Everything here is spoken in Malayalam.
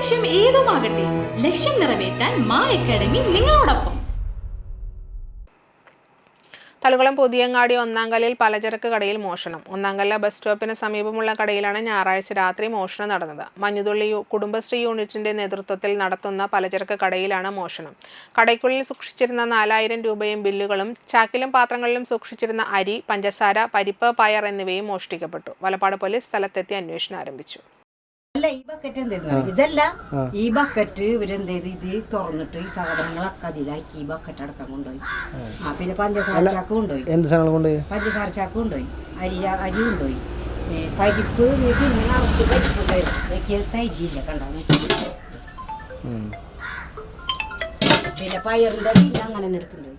ലക്ഷ്യം ഏതുമാകട്ടെ ലക്ഷ്യം നിറവേറ്റാൻ മാ അക്കാഡമി നിങ്ങളോടൊപ്പം. തളുകുളം പുതിയങ്ങാടി ഒന്നാംകല്ലിൽ പലചരക്ക് കടയിൽ മോഷണം. ഒന്നാംകല്ല ബസ് സ്റ്റോപ്പിന് സമീപമുള്ള കടയിലാണ് ഞായറാഴ്ച രാത്രി മോഷണം നടന്നത്. മഞ്ഞുതുള്ളി കുടുംബശ്രീ യൂണിറ്റിന്റെ നേതൃത്വത്തിൽ നടത്തുന്ന പലചരക്ക് കടയിലാണ് മോഷണം. കടയ്ക്കുള്ളിൽ സൂക്ഷിച്ചിരുന്ന നാലായിരം രൂപയും ബില്ലുകളും ചാക്കിലും പാത്രങ്ങളിലും സൂക്ഷിച്ചിരുന്ന അരി പഞ്ചസാര പരിപ്പ് പയർ എന്നിവയും മോഷ്ടിക്കപ്പെട്ടു. വലപ്പാട് പോലീസ് സ്ഥലത്തെത്തി അന്വേഷണം ആരംഭിച്ചു. അല്ല ഈ ബക്കറ്റ് എന്തേ ഇതല്ല ഈ ബക്കറ്റ് ഇവരെന്ത് ചെയ്ത് ഇത് തുറന്നിട്ട് ഈ സാധനങ്ങളൊക്കെ അതിലാക്കി ഈ ബക്കറ്റ് അടക്കം കൊണ്ടുപോയി. ആ. പിന്നെ പഞ്ചസാര ചാക്ക് കൊണ്ടുപോയി. എന്ത് സാധനങ്ങൾ കൊണ്ട് പഞ്ചസാര ചാക്ക് കൊണ്ടുപോയി. അരി അരി കൊണ്ടുപോയി. പരിപ്പ് പിന്നെ നിറച്ച് പരിപ്പുണ്ടായിരുന്നു തൈജില്ല കണ്ടോ? പിന്നെ പയറിന്റെ പിന്നെ അങ്ങനെ തന്നെ എടുത്തിട്ടുണ്ടായി